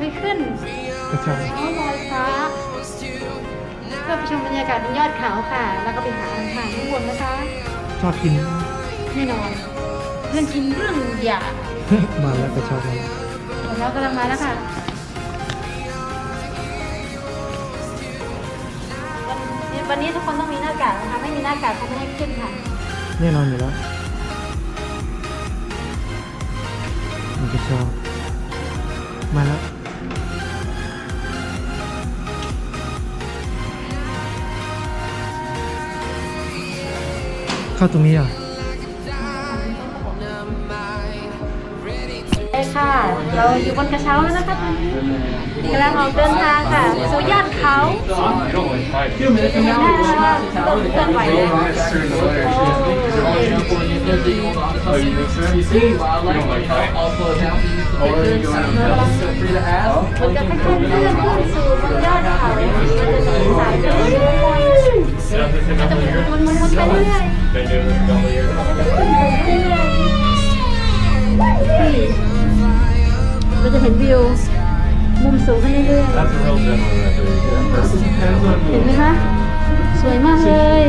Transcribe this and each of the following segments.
ไปขึ้นกระเช้าเขาลอยฟ้า stars tonight. เพื่อไปชมบรรยากาศบนยอดเขาค่ะ แล้วก็ไปหาอาหารข้างบนนะคะชอบกิน แน่นอนเรื่องกินเรื่องอยากมาแล้วกระเช้ามาเรากำลังมาแล้วค่ะวันวันนี้ทุกคนต้องมีหน้ากากนะคะไม่มีหน้ากากเขาไม่ให้ขึ้นค่ะแน่นอนอยู่แล้วมีกระเช้ามาแล้ว เข้าตรงนี้อะได้ค่ะ เราอยู่บนกระเช้าแล้วนะคะตอนนี้กำลังออกเดินทางค่ะสู่ยอดเขาเห็นได้แล้วว่าลมเคลื่อนไหวแล้ว Oh, you think so? You see wildlife like that also now Feel free to ask. มันจะค่อยๆเลื่อนขึ้นสู่บนยอดเขามันจะมีสายขึ้นมันจะห มุนมุนมุนไปเรื่อยเราจะเห็นวิวมุมสูงขึ้นเรื่อยๆเห็นไหมคะสวยมากเลย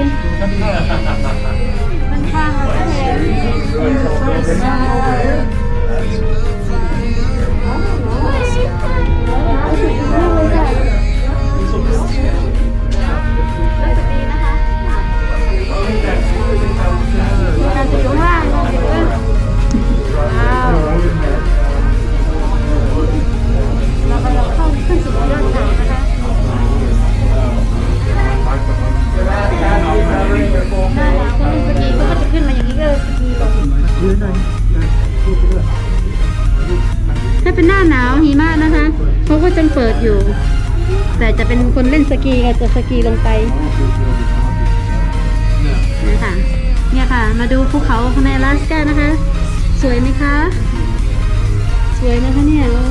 มันข้างเราก็เห็นสวยมาก สกีก็จะสกีลงไปนี่ค่ะ เนี่ยค่ะ มาดูภูเขาในอลาสก้านะคะ สวยไหมคะ สวยนะคะเนี่ยโอ้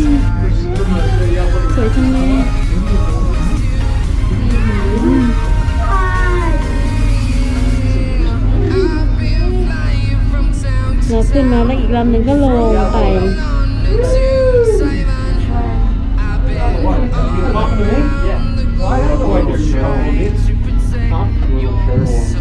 ยสวยจังเลยอืมเราขึ้นมาแล้วอีกลำหนึ่งก็ลงไป I don't know what you're showing. It's huh?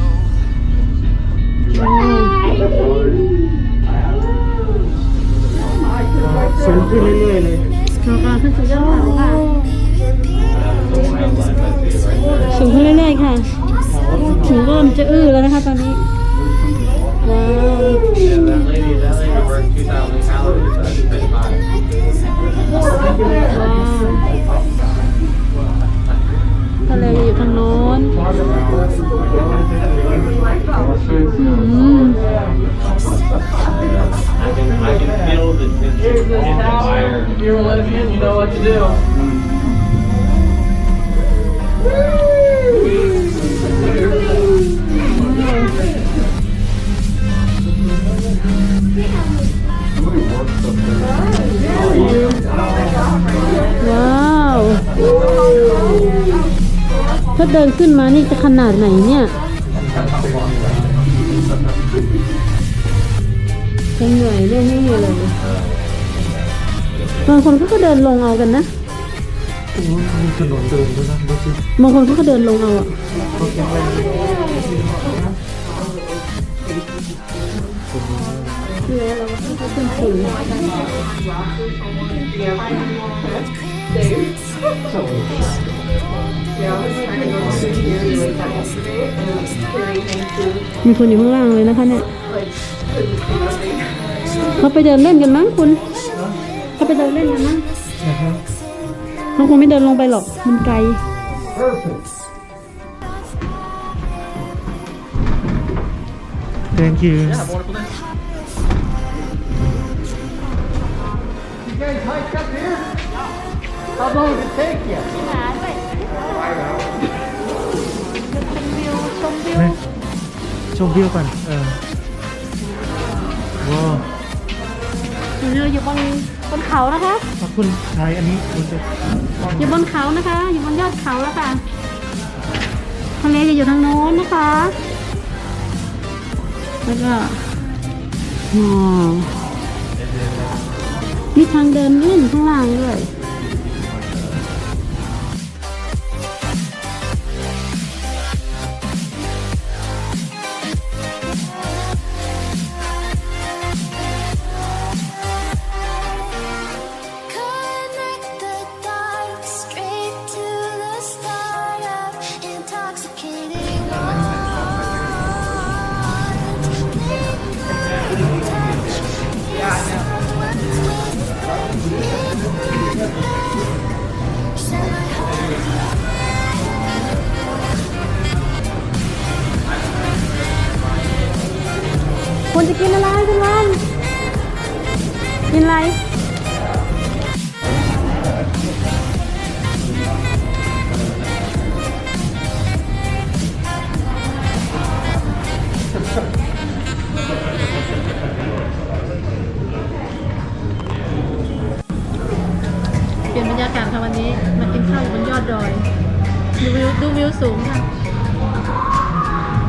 Can feel the tension in the fire. If you're a lesbian, you know what to do. ว้าวถ้าเดินขึ้นมานี่จะขนาดไหนเนี่ยยังเหนื่อยเรื่อยนี่เลย บางคนเขาก็เดินลงเอากันนะโอ้ยมีถนนเดินด้วยนะดูสิบางคนเขาก็เดินลงเอาอะเขาแข็งแรงคือเราก็ต้องขึ้นสูงมีคนอยู่ข้างล่างเลยนะคะเนี่ยเขาไปเดินเล่นกันมั้งคุณ เขาไปเดินเล่นกันมั้งนะครับเขาคงไม่เดินลงไปหรอก มันไกล thank you guys hiked up here? How long did it take you? หาด้วยจะเป็นวิวชมวิวนะชมวิวก่อน เออว้าวเราอยู่บน บนเขานะคะขอบคุณถ่ายอันนี้คุณจะอยู่บนเขานะคะ อยู่บนยอดเขาแล้วค่ะทะเลจะอยู่ทางโน้นนะคะ แล้วก็อ๋อมีทางเดินลื่นข้างล่างด้วย คุณจะกินอะไรคุณวัน กินอะไร เปลี่ยนบรรยากาศค่ะวันนี้ มากินข้าวอยู่บนยอดดอย ดูวิวดูวิวสูงค่ะ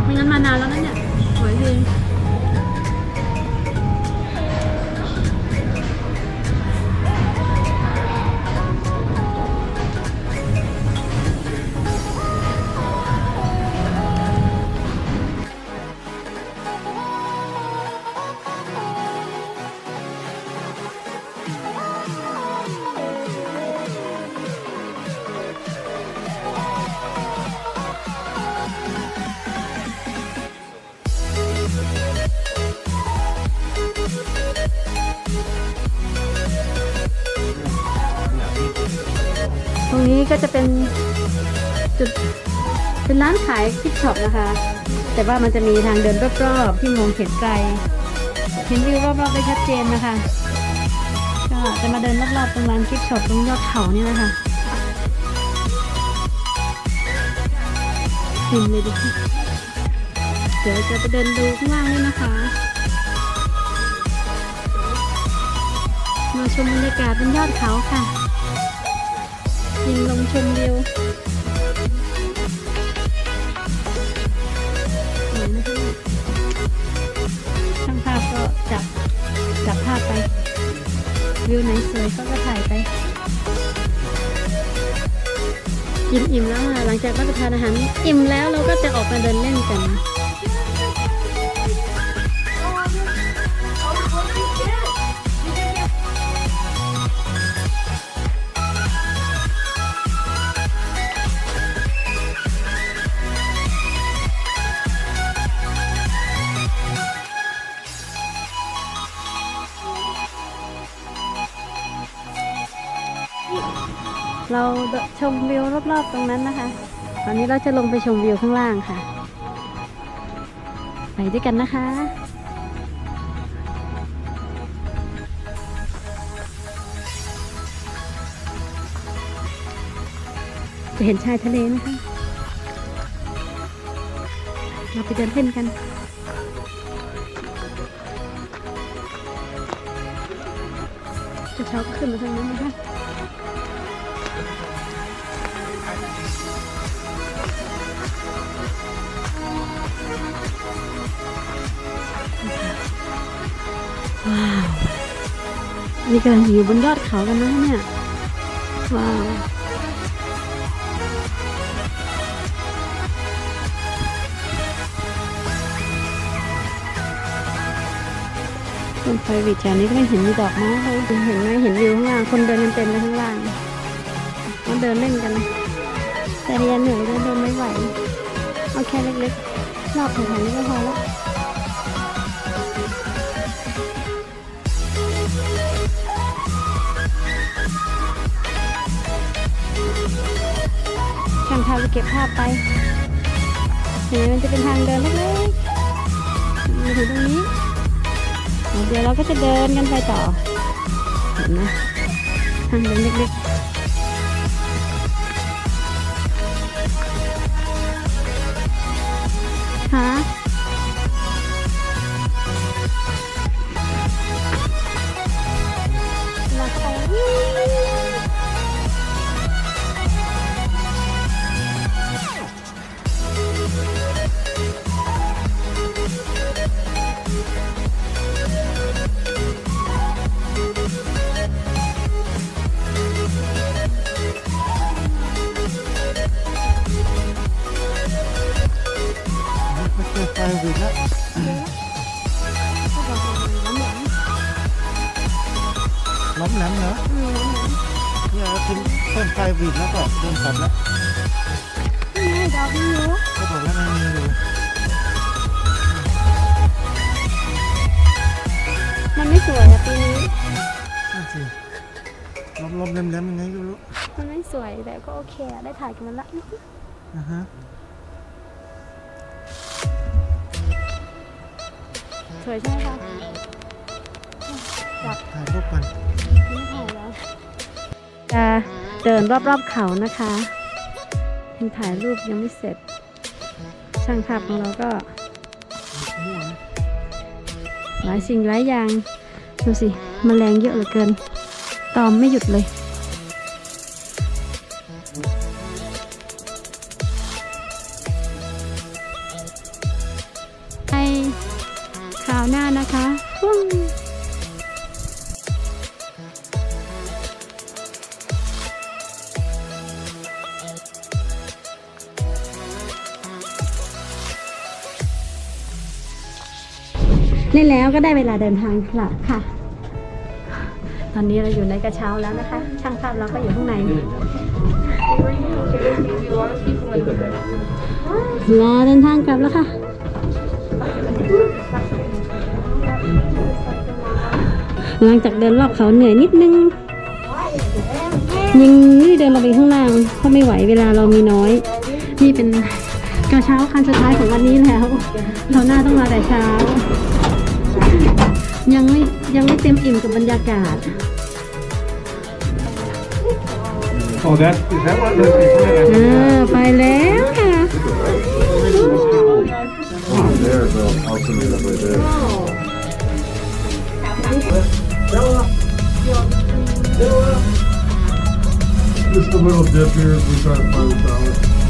ไม่งั้นมานานแล้วนะเนี่ย สวยดีตรง ก็จะเป็นจุดเป็นร้านขายคิปช็อปนะคะ แต่ว่ามันจะมีทางเดินรอบๆที่มองเห็นไกล เห็นวิวรอบๆได้ชัดเจนนะคะ ก็จะมาเดินรอบๆตรงร้านคิปช็อปตรงยอดเขานี่นะคะเห็นเลยดิคะเดี๋ยวจะไปเดินดูข้างล่างนี่นะคะมาชมบรรยากาศบนยอดเขาค่ะ ยิงลงชมวิวช่างภาพก็จับจับภาพไป วิวไหนสวยเขาก็ถ่ายไปกินอิ่มแล้วค่ะหลังจากรับประทานอาหาร อิ่มแล้วเราก็จะออกมาเดินเล่นกัน ชมวิวรอบๆตรงนั้นนะคะ ตอนนี้เราจะลงไปชมวิวข้างล่างค่ะ ไปด้วยกันนะคะจะเห็นชายทะเลนะคะ เราไปเดินเล่นกัน จะเช้าขึ้นมาทางนั้นะคะ ว้าวนี่กำลังอยู่บนยอดเขากันนะเนี่ย ว้าวต้นไฟวิจานี้ก็ไม่เห็นมีดอกไม้เลยเห็นไหมเห็นวิวข้างล่าง คนเดินกันเต็มเลยข้างล่างมาเดินเล่นกันแต่เรียนเหนื่อยเดินเดินไม่ไหวเอาแค่เล็กๆ รอบแถวๆนี้ก็พอแล้วช่างภาพจะเก็บภาพไปเห็นไหมมันจะเป็นทางเดินเล็กๆมาถึงตรงนี้ เดี๋ยวเราก็จะเดินกันไปต่อเห็นไหมทางเดินเล็กๆ ค่ ล้มแหลมเหรอเนี่ยเรากินต้นไฟวิดแล้วก็เดินกลับแล้วไม่ดอกไม่รู้ก็บอกแล้วมันมีอยู่มันไม่สวยอะปีนี้นั่นสิล้มล้มแหลมแหลมยังไงไม่รู้มันไม่สวยแต่ก็โอเคอะได้ถ่ายกันมาละนะฮะสวยใช่ไหมคะ ถ่ายรูปกันไม่ถ่ายแล้วจะเดินรอบๆเขานะคะยังถ่ายรูปยังไม่เสร็จ ช่างภาพของเราก็มั่วนะหลายสิ่งหลายอย่างดูสิมแมลงเยอะเหลือเกิน ตอมไม่หยุดเลยในข่าวหน้านะคะ ฟุ้งเล่นแล้วก็ได้เวลาเดินทางกลับค่ะ ตอนนี้เราอยู่ในกระเช้าแล้วนะคะ ช่างภาพเราก็อยู่ข้างในลาเดินทางกลับแล้วค่ะ หลังจากเดินรอบเขาเหนื่อยนิดนึงยังไม่ได้เดินลงไปข้างล่างเพราะไม่ไหวเวลาเรามีน้อย นี่เป็นกระเช้าคันสุดท้ายของวันนี้แล้วเราหน้าต้องมาแต่เช้า ยังไม่ยังไม่เต็มอิ่มกับบรรยากาศ Oh, that, is that what, that's before อ่าไปแล้วค่ะ There's a house in there right there. Just a little dip here as we try to find the tower.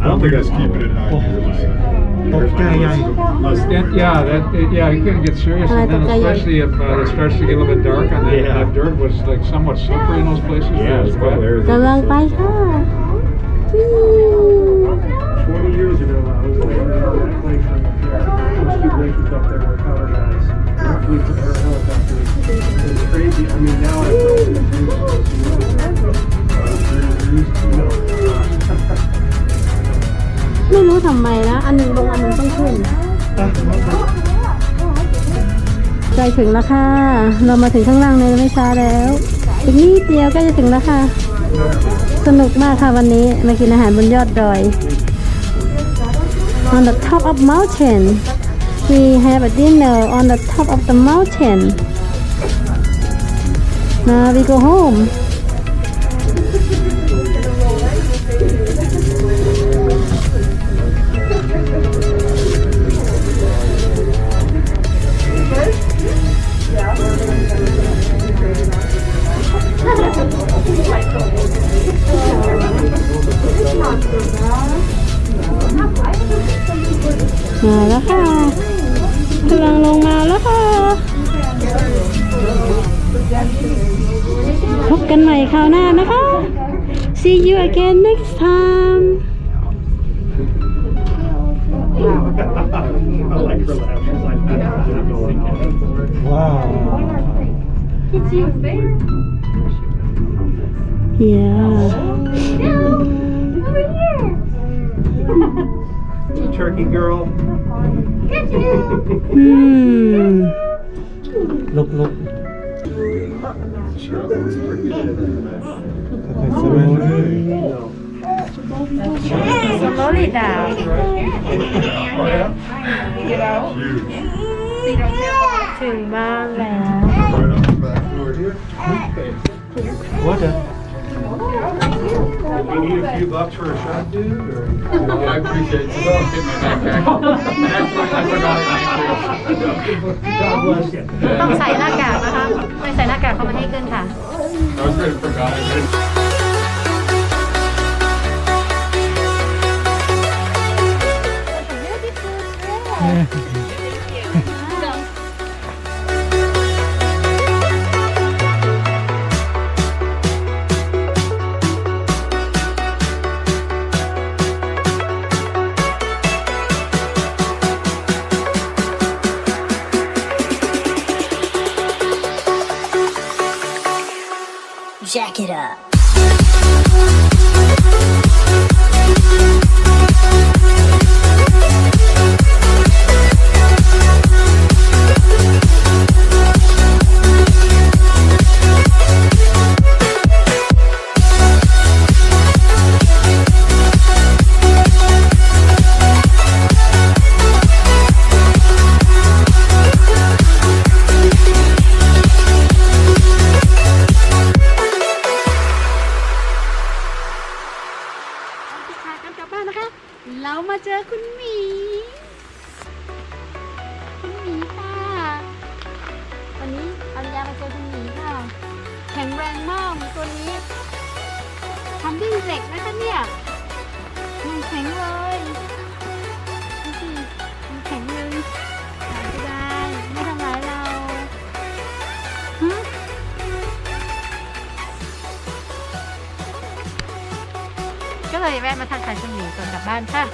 I don't think that's keeping it high here. ตกใจใหญ่ That, yeah, that, it- yeah, you couldn't get serious, and then Ah, okay. especially if uh, it starts to get a little bit dark, and then Yeah. that dirt was like somewhat slippery in those places. Yeah, it there's was a couple wet. areas. กำลังไปค่ะ Twenty years ago, I was living on that glacier up there. Those two glaciers up there were power guys. Air fleets ทำไมนะ อันหนึ่งลงอันหนึ่งต้องขึ้นใกล้ถึงแล้วค่ะ เรามาถึงข้างล่างเลยไม่ช้าแล้วอีกนิดเดียวก็จะถึงแล้วค่ะ สนุกมากค่ะวันนี้มากินอาหารบนยอดดอย On the top of mountain we have a dinner on the top of the mountain now we go home มาแล้วค่ะกำลังลงมาแล้วค่ะ พบกันใหม่คราวหน้านะคะ see you again next time I like her laugh. She's like, that's not going on. ว้าว yeah Turkey girl. อืมลุกลุกค่อยๆสบาย slowly down Huge. ถึงบ้านแล้ว Right on the back door here. What the You need a few bucks for a shot, dude, or? I appreciate it. So I'll get my backpack. Actually, I forgot it in God bless you. ต้องใส่หน้ากากนะคะไม่ใส่หน้ากากเขาไม่ให้ขึ้นค่ะ I was ready to forgot it. Jack แข็งเลยดูสิมันแข็งเลยหายไม่ได้ไม่ทำร้ายเราหึก็เลยแวะมาทักทายชมหมีก่อนกลับบ้านค่ะ